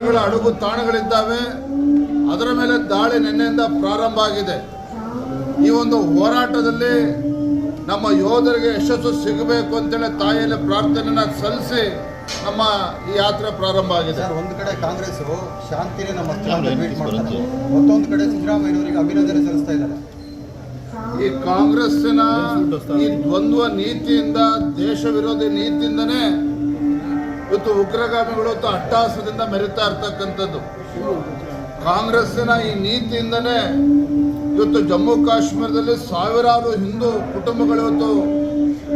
ಅಡುಗು ತಾಣಗಳಿದ್ದಾವೆ. ಅದರ ಮೇಲೆ ದಾಳಿ ನಿನ್ನೆಯಿಂದ ಪ್ರಾರಂಭ ಆಗಿದೆ. ಈ ಒಂದು ಹೋರಾಟದಲ್ಲಿ ನಮ್ಮ ಯೋಧರಿಗೆ ಯಶಸ್ಸು ಸಿಗಬೇಕು ಅಂತೇಳಿ ತಾಯಿಯಲ್ಲಿ ಪ್ರಾರ್ಥನೆಯನ್ನ ಸಲ್ಲಿಸಿ ನಮ್ಮ ಈ ಯಾತ್ರೆ ಪ್ರಾರಂಭ ಆಗಿದೆ. ಒಂದು ಕಡೆ ಕಾಂಗ್ರೆಸ್ ಶಾಂತಿನೇ ನಮ್ಮ ಮಾಡ್ತಾರೆ. ಮತ್ತೊಂದು ಕಡೆ ಸಿದ್ದರಾಮಯ್ಯವರಿಗೆ ಅಭಿನಂದನೆ ಸಲ್ಲಿಸ್ತಾ ಇದ್ದಾರೆ. ಈ ಕಾಂಗ್ರೆಸ್ಸಿನ ಈ ದ್ವಂದ್ವ ನೀತಿಯಿಂದ ದೇಶ ವಿರೋಧಿ ನೀತಿಯಿಂದನೇ ಇವತ್ತು ಉಗ್ರಗಾಮಿಗಳು ಇವತ್ತು ಅಟ್ಟಹಾಸದಿಂದ ಮೆರಿತಾ ಇರ್ತಕ್ಕಂಥದ್ದು. ಕಾಂಗ್ರೆಸ್ಸಿನ ಈ ನೀತಿಯಿಂದನೇ ಇವತ್ತು ಜಮ್ಮು ಕಾಶ್ಮೀರದಲ್ಲಿ ಸಾವಿರಾರು ಹಿಂದೂ ಕುಟುಂಬಗಳು ಇವತ್ತು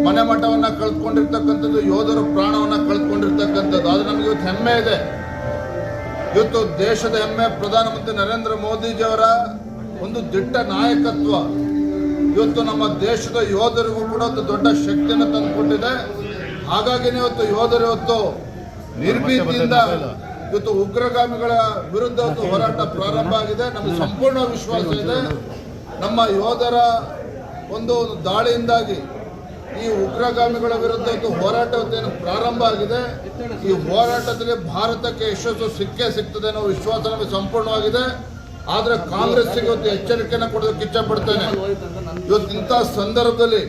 ಮನೆ ಮಠವನ್ನ ಕಳ್ಕೊಂಡಿರ್ತಕ್ಕಂಥದ್ದು, ಯೋಧರು ಪ್ರಾಣವನ್ನ ಕಳ್ಕೊಂಡಿರ್ತಕ್ಕಂಥದ್ದು. ಅದು ನಮಗೆ ಇವತ್ತು ಹೆಮ್ಮೆ ಇದೆ. ಇವತ್ತು ದೇಶದ ಹೆಮ್ಮೆ, ಪ್ರಧಾನಮಂತ್ರಿ ನರೇಂದ್ರ ಮೋದಿಜಿಯವರ ಒಂದು ದಿಟ್ಟ ನಾಯಕತ್ವ. ಇವತ್ತು ನಮ್ಮ ದೇಶದ ಯೋಧರಿಗೂ ಕೂಡ ಒಂದು ದೊಡ್ಡ ಶಕ್ತಿಯನ್ನು ತಂದುಕೊಟ್ಟಿದೆ. ಹಾಗಾಗಿನೇ ಇವತ್ತು ಯೋಧರು ಇವತ್ತು ನಿರ್ಭೀತಿಯಿಂದ ಇವತ್ತು ಉಗ್ರಗಾಮಿಗಳ ವಿರುದ್ಧ ಹೋರಾಟ ಪ್ರಾರಂಭ ಆಗಿದೆ. ನಮ್ಮ ಸಂಪೂರ್ಣ ವಿಶ್ವಾಸ ಇದೆ. ನಮ್ಮ ಯೋಧರ ಒಂದು ದಾಳಿಯಿಂದಾಗಿ ಈ ಉಗ್ರಗಾಮಿಗಳ ವಿರುದ್ಧ ಇವತ್ತು ಹೋರಾಟ ಪ್ರಾರಂಭ ಆಗಿದೆ. ಈ ಹೋರಾಟದಲ್ಲಿ ಭಾರತಕ್ಕೆ ಯಶಸ್ಸು ಸಿಕ್ಕೇ ಸಿಗ್ತದೆ ಅನ್ನೋ ವಿಶ್ವಾಸ ನಮಗೆ ಸಂಪೂರ್ಣವಾಗಿದೆ. ಆದ್ರೆ ಕಾಂಗ್ರೆಸ್ಸಿಗೆ ಇವತ್ತು ಎಚ್ಚರಿಕೆಯನ್ನು ಕೊಡೋದಕ್ಕೆ ಇಚ್ಛಪಡ್ತೇನೆ ಇವತ್ತು ಇಂಥ ಸಂದರ್ಭದಲ್ಲಿ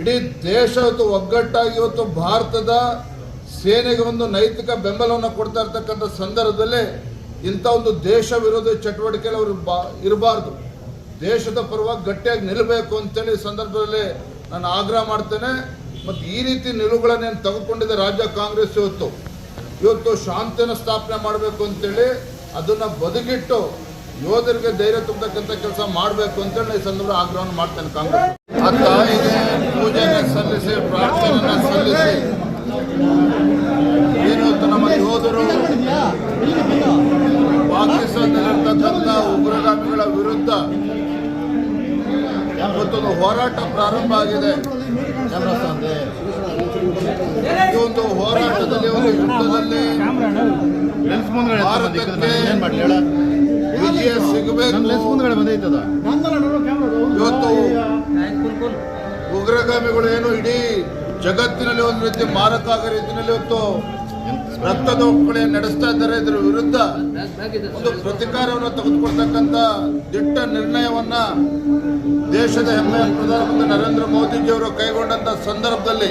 ಇಡೀ ದೇಶ ಇವತ್ತು ಒಗ್ಗಟ್ಟಾಗಿ ಇವತ್ತು ಭಾರತದ ಸೇನೆಗೆ ಒಂದು ನೈತಿಕ ಬೆಂಬಲವನ್ನು ಕೊಡ್ತಾ ಇರ್ತಕ್ಕಂಥ ಸಂದರ್ಭದಲ್ಲೇ ಇಂಥ ಒಂದು ದೇಶ ವಿರೋಧಿ ಚಟುವಟಿಕೆಯಲ್ಲಿ ಅವರು ಬಾ ಇರಬಾರ್ದು. ದೇಶದ ಪರವಾಗಿ ಗಟ್ಟಿಯಾಗಿ ನಿಲ್ಲಬೇಕು ಅಂತೇಳಿ ಈ ಸಂದರ್ಭದಲ್ಲಿ ನಾನು ಆಗ್ರಹ ಮಾಡ್ತೇನೆ. ಮತ್ತು ಈ ರೀತಿ ನಿಲುವುಗಳನ್ನೇನು ತೆಗೆದುಕೊಂಡಿದೆ ರಾಜ್ಯ ಕಾಂಗ್ರೆಸ್ ಇವತ್ತು? ಇವತ್ತು ಶಾಂತಿಯನ್ನು ಸ್ಥಾಪನೆ ಮಾಡಬೇಕು ಅಂತೇಳಿ ಅದನ್ನು ಬದುಕಿಟ್ಟು ಯೋಧರಿಗೆ ಧೈರ್ಯ ತುಂಬತಕ್ಕಂಥ ಕೆಲಸ ಮಾಡಬೇಕು ಅಂತೇಳಿ ಈ ಸಂದರ್ಭ ಆಗ್ರಹವನ್ನು ಮಾಡ್ತೇನೆ ಕಾಂಗ್ರೆಸ್ ಆ ಪೂಜೆಯನ್ನು ಸಲ್ಲಿಸಿ ಪ್ರಾರ್ಥನೆಯನ್ನು ಸಲ್ಲಿಸಿ. ಏನು ನಮ್ಮ ಯೋಧರು ಪಾಕಿಸ್ತಾನದಲ್ಲಿರ್ತಕ್ಕಂಥ ಉಗ್ರಗಾಮಿಗಳ ವಿರುದ್ಧ ಮತ್ತೊಂದು ಹೋರಾಟ ಪ್ರಾರಂಭ ಆಗಿದೆ. ಈ ಒಂದು ಹೋರಾಟದಲ್ಲಿ ಒಂದು ಯುದ್ಧದಲ್ಲಿ ಭಾರತಕ್ಕೆ ವಿಜಯ ಸಿಗಬೇಕು. ಉಗ್ರಗಾಮಿಗಳು ಏನು ಇಡೀ ಜಗತ್ತಿನಲ್ಲಿ ಒಂದು ರೀತಿ ಮಾರಕ ಆಗೋ ರೀತಿಯಲ್ಲಿ ಇವತ್ತು ರಕ್ತದೋಪುಗಳೇ ನಡೆಸ್ತಾ ಇದ್ದಾರೆ. ಇದರ ವಿರುದ್ಧ ಒಂದು ಪ್ರತಿಕಾರವನ್ನು ತೆಗೆದುಕೊಳ್ತಕ್ಕಂಥ ದಿಟ್ಟ ನಿರ್ಣಯವನ್ನ ದೇಶದ ಹೆಮ್ಮೆಯ ಪ್ರಧಾನಮಂತ್ರಿ ನರೇಂದ್ರ ಮೋದಿಜಿಯವರು ಕೈಗೊಂಡಂತ ಸಂದರ್ಭದಲ್ಲಿ